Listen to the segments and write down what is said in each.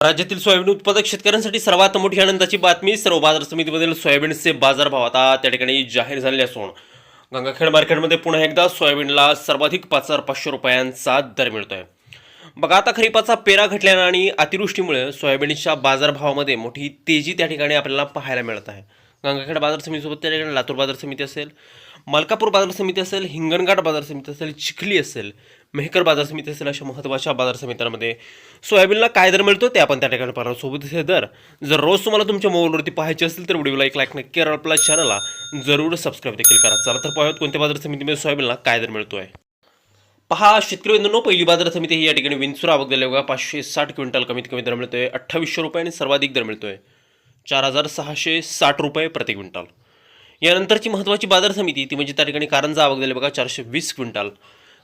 राज्यातील सोयाबीन उत्पादक शेतकऱ्यांसाठी सर्वात मोठी आनंदाची बातमी सर्व बाजार समितीमधील सोयाबीनचे बाजारभाव आता त्या ठिकाणी जाहीर झाले असून गंगाखेड मार्केटमध्ये पुन्हा एकदा सोयाबीनला सर्वाधिक पाच हजार पाचशे रुपयांचा दर मिळतोय. बघा आता खरीपाचा पेरा घटल्यानं आणि अतिवृष्टीमुळे सोयाबीनच्या बाजारभावामध्ये मोठी तेजी त्या ठिकाणी आपल्याला पाहायला मिळत आहे. गंगाखेड बाजार समितीसोबत त्या ठिकाणी लातूर बाजार समिती असेल मलकापूर बाजार समिती असेल हिंगणघाट बाजार समिती असेल चिखली असेल मेहकर बाजार समिती असेल अशा महत्त्वाच्या बाजार समित्यांमध्ये सोयाबीनला काय दर मिळतो ते आपण त्या ठिकाणी पाहणार. सोबत हे दर जर रोज तुम्हाला तुमच्या मोबाईलवरती पाहायचे असेल तर व्हिडिओला एक लाईक नक्की करा. आपल्या चॅनलला जरूर सबस्क्राईब देखील करा. चला तर पाहूयात कोणत्या बाजार समितीमध्ये सोयाबीनला काय दर मिळतो आहे पहा शेतकरी बंधूंनो पहिली बाजार समिती ही या ठिकाणी विंचुरा आवक दिल्या बघा. पाचशे साठ क्विंटल कमीत कमी दर मिळतोय. अठ्ठावीसशे रुपये आणि सर्वाधिक दर मिळतोय. चार हजार सहाशे साठ रुपये प्रति क्विंटल. यानंतरची महत्त्वाची बाजार समिती ती म्हणजे त्या ठिकाणी कारंजा आवक दिले बघा चारशे वीस क्विंटल.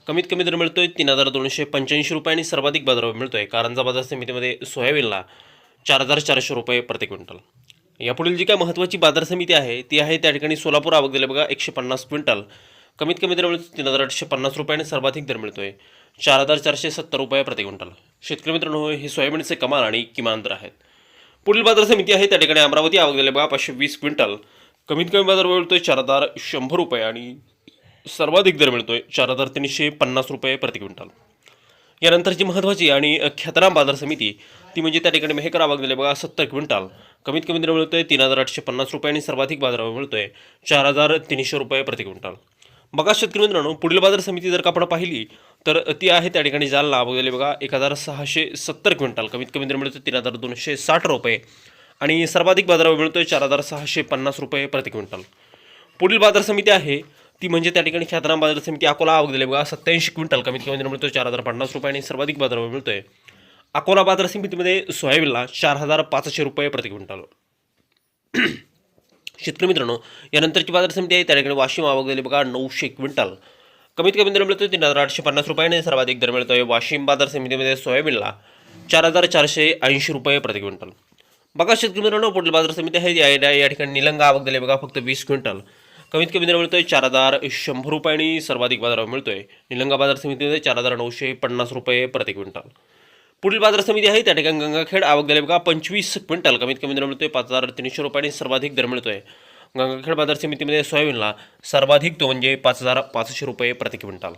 कमीत कमी दर मिळतोय तीन हजार दोनशे पंच्याऐंशी रुपये आणि सर्वाधिक बाजारभाव मिळतोय. कारंजा बाजार समितीमध्ये सोयाबीनला चार हजार चारशे रुपये प्रति क्विंटल. यापुढील जी काय महत्त्वाची बाजार समिती आहे ती आहे त्या ठिकाणी सोलापूर आवक दिले बघा एकशे पन्नास क्विंटल. कमीत कमी दर मिळतो तीन हजार आठशे पन्नास रुपये आणि सर्वाधिक दर मिळतोय चार हजार चारशे सत्तर रुपये प्रति क्विंटल. शेतकरी मित्रांनो हे सोयाबीनचे कमाल आणि किमान दर आहेत. पुढील बाजार समिती आहे त्या ठिकाणी अमरावती आवक झाले बघा पाचशे वीस क्विंटल. कमीत कमी बाजार मिळतोय चार हजार शंभर रुपये आणि सर्वाधिक दर मिळतोय चार हजार तीनशे पन्नास रुपये प्रति क्विंटल. यानंतरची महत्त्वाची आणि ख्यातनाम बाजार समिती ती म्हणजे त्या ठिकाणी मेहकर आवक झाले बघा सत्तर क्विंटल. कमीत कमी दर मिळतोय तीन हजार आठशे पन्नास रुपये आणि सर्वाधिक बाजारावर मिळतोय चार हजार तीनशे रुपये प्रति क्विंटल. बघा शेतकरी मित्रांनो पुढील बाजार समिती जर का आपण पाहिली तर ती आहे त्या ठिकाणी जालना बघितले बघा एक हजार सहाशे सत्तर क्विंटल. कमीत कमी दर मिळतो तीन हजार दोनशे साठ रुपये. आणि सर्वाधिक बाजारावर मिळतोय चार हजार सहाशे पन्नास रुपये प्रति क्विंटल. पुढील बाजार समिती आहे. ती म्हणजे त्या ठिकाणी ख्यातनाम बाजार समिती अकोला आवक दिले बघा सत्याऐंशी क्विंटल. कमीत कमी दर मिळतो चार हजार पन्नास रुपये आणि सर्वाधिक बाजारावर मिळतोय. अकोला बाजार समितीमध्ये सोयाबीनला चार हजार पाचशे रुपये प्रति क्विंटल. शेतकरी मित्रांनो यानंतरची बाजार समिती आहे. त्या ठिकाणी वाशिम आवक दिली बघा नऊशे क्विंटल. कमीत कमी दर मिळतो तीन हजार आठशे पन्नास रुपये आणि सर्वाधिक दर मिळतोय वाशिम बाजार समितीमध्ये सोयाबीनला चार हजार चारशे ऐंशी रुपये प्रति क्विंटल. बघा शेतकरी मित्रांनो पुढील बाजार समिती आहे या या ठिकाणी निलंगा आवक दिले बघा फक्त वीस क्विंटल. कमीत कमी दर मिळतोय चार हजार शंभर रुपये आणि सर्वाधिक बाजारावर मिळतोय. निलंगा बाजार समितीमध्ये चार हजार नऊशे पन्नास रुपये प्रति क्विंटल. पुढील बाजार समिती आहे त्या ठिकाणी गंगाखेड आवक दिले बघा पंचवीस क्विंटल कमीत कमी दर मिळतोय पाच हजार तीनशे रुपये आणि सर्वाधिक दर मिळतोय. गंगाखेड बाजार समितीमध्ये सोयाबीनला सर्वाधिक तो म्हणजे पाच हजार पाचशे रुपये प्रति क्विंटल.